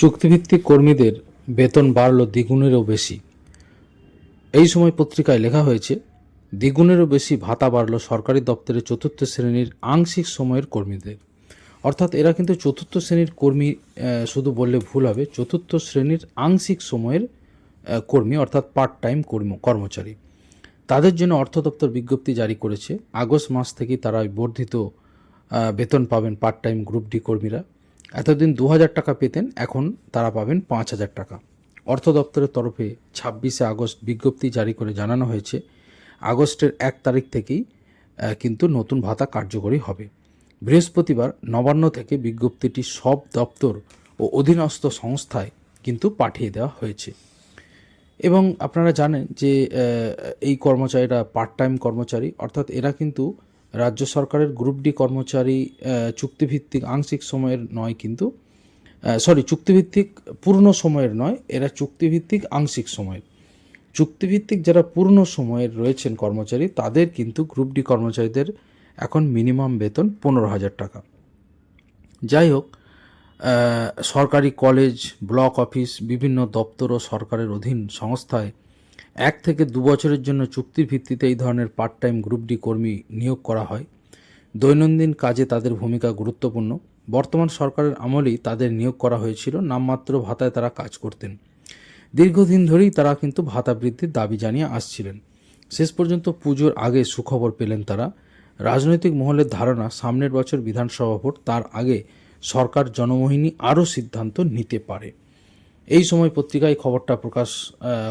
চুক্তিভিত্তিক কর্মীদের বেতন বাড়ল দ্বিগুণেরও বেশি। এই সময় পত্রিকায় লেখা হয়েছে, দ্বিগুণেরও বেশি ভাতা বাড়ল সরকারি দপ্তরে চতুর্থ শ্রেণির আংশিক সময়ের কর্মীদের। অর্থাৎ এরা কিন্তু চতুর্থ শ্রেণির কর্মী শুধু বললে ভুল হবে, চতুর্থ শ্রেণির আংশিক সময়ের কর্মী অর্থাৎ পার্ট টাইম কর্ম, কর্মচারী। তাদের জন্য অর্থ দপ্তর বিজ্ঞপ্তি জারি করেছে, আগস্ট মাস থেকেই তারা বর্ধিত বেতন পাবেন পার্ট টাইম গ্রুপ ডি কর্মীরা। এতদিন দু হাজার টাকা পেতেন, এখন তারা পাবেন পাঁচ হাজার টাকা। অর্থ দপ্তরের তরফে ছাব্বিশে আগস্ট বিজ্ঞপ্তি জারি করে জানানো হয়েছে, আগস্টের এক তারিখ থেকেই কিন্তু নতুন ভাতা কার্যকরী হবে। বৃহস্পতিবার নবান্ন থেকে বিজ্ঞপ্তিটি সব দপ্তর ও অধীনস্থ সংস্থায় কিন্তু পাঠিয়ে দেওয়া হয়েছে। এবং আপনারা জানেন যে এই কর্মচারীরা পার্ট টাইম কর্মচারী, অর্থাৎ এরা কিন্তু রাজ্য সরকারের গ্রুপ ডি কর্মচারী চুক্তিভিত্তিক আংশিক সময়ের নয় কিন্তু সরি চুক্তিভিত্তিক পূর্ণ সময়ের নয়, এরা চুক্তিভিত্তিক আংশিক সময়ের। চুক্তিভিত্তিক যারা পূর্ণ সময়ের রয়েছেন কর্মচারী, তাদের কিন্তু গ্রুপ ডি কর্মচারীদের এখন মিনিমাম বেতন পনেরো হাজার টাকা। যাই হোক সরকারি কলেজ, ব্লক অফিস, বিভিন্ন দপ্তর ও সরকারের অধীন সংস্থায় এক থেকে দু বছরের জন্য চুক্তির ভিত্তিতে এই ধরনের পার্ট টাইম গ্রুপ ডি কর্মী নিয়োগ করা হয়। দৈনন্দিন কাজে তাদের ভূমিকা গুরুত্বপূর্ণ। বর্তমান সরকারের আমলেই তাদের নিয়োগ করা হয়েছিল, নামমাত্র ভাতায় তারা কাজ করতেন। দীর্ঘদিন ধরেই তারা কিন্তু ভাতা বৃদ্ধির দাবি জানিয়ে আসছিলেন। শেষ পর্যন্ত পুজোর আগে সুখবর পেলেন তারা। রাজনৈতিক মহলের ধারণা, সামনের বছর বিধানসভা ভোট, তার আগে সরকার জনমোহিনী আরও সিদ্ধান্ত নিতে পারে। এই সময় পত্রিকায় খবরটা প্রকাশ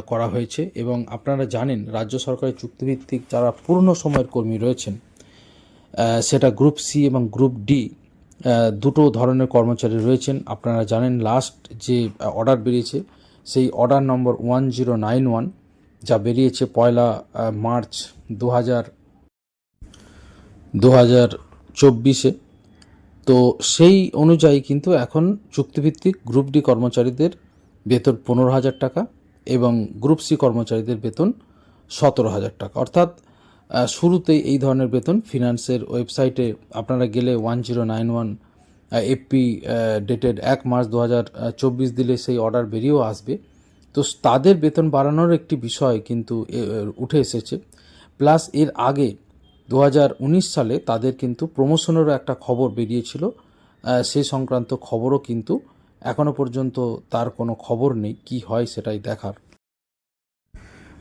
করা হয়েছে এবং আপনারা জানেন রাজ্য সরকারের চুক্তিভিত্তিক যারা পূর্ণ সময়ের কর্মী রয়েছেন সেটা গ্রুপ সি এবং গ্রুপ ডি দুটো ধরনের কর্মচারী রয়েছেন। আপনারা জানেন লাস্ট যে অর্ডার বেরিয়েছে, সেই order number one zero nine one যা বেরিয়েছে পয়লা মার্চ দু হাজার দু হাজার চব্বিশে। তো সেই অনুযায়ী কিন্তু এখন চুক্তিভিত্তিক গ্রুপ ডি কর্মচারীদের বেতন পনেরো হাজার টাকা এবং গ্রুপ সি কর্মচারীদের বেতন সতেরো হাজার টাকা। অর্থাৎ শুরুতেই এই ধরনের বেতন ফিনান্সের ওয়েবসাইটে আপনারা গেলে one zero nine one FP dated এক মার্চ দু হাজার চব্বিশ দিলে সেই অর্ডার বেরিয়েও আসবে। তো তাদের বেতন বাড়ানোর একটি বিষয় কিন্তু উঠে এসেছে। প্লাস এর আগে দু হাজার উনিশ সালে তাদের কিন্তু প্রমোশনেরও একটা খবর বেরিয়েছিল। সে সংক্রান্ত খবরও কিন্তু এখনও পর্যন্ত তার কোনো খবর নেই কি হয় সেটাই দেখার।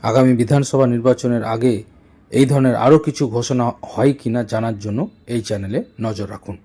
আগামী বিধানসভা নির্বাচনের আগে এই ধরনের আরও কিছু ঘোষণা হয় কিনা জানার জন্য এই চ্যানেলে নজর রাখুন।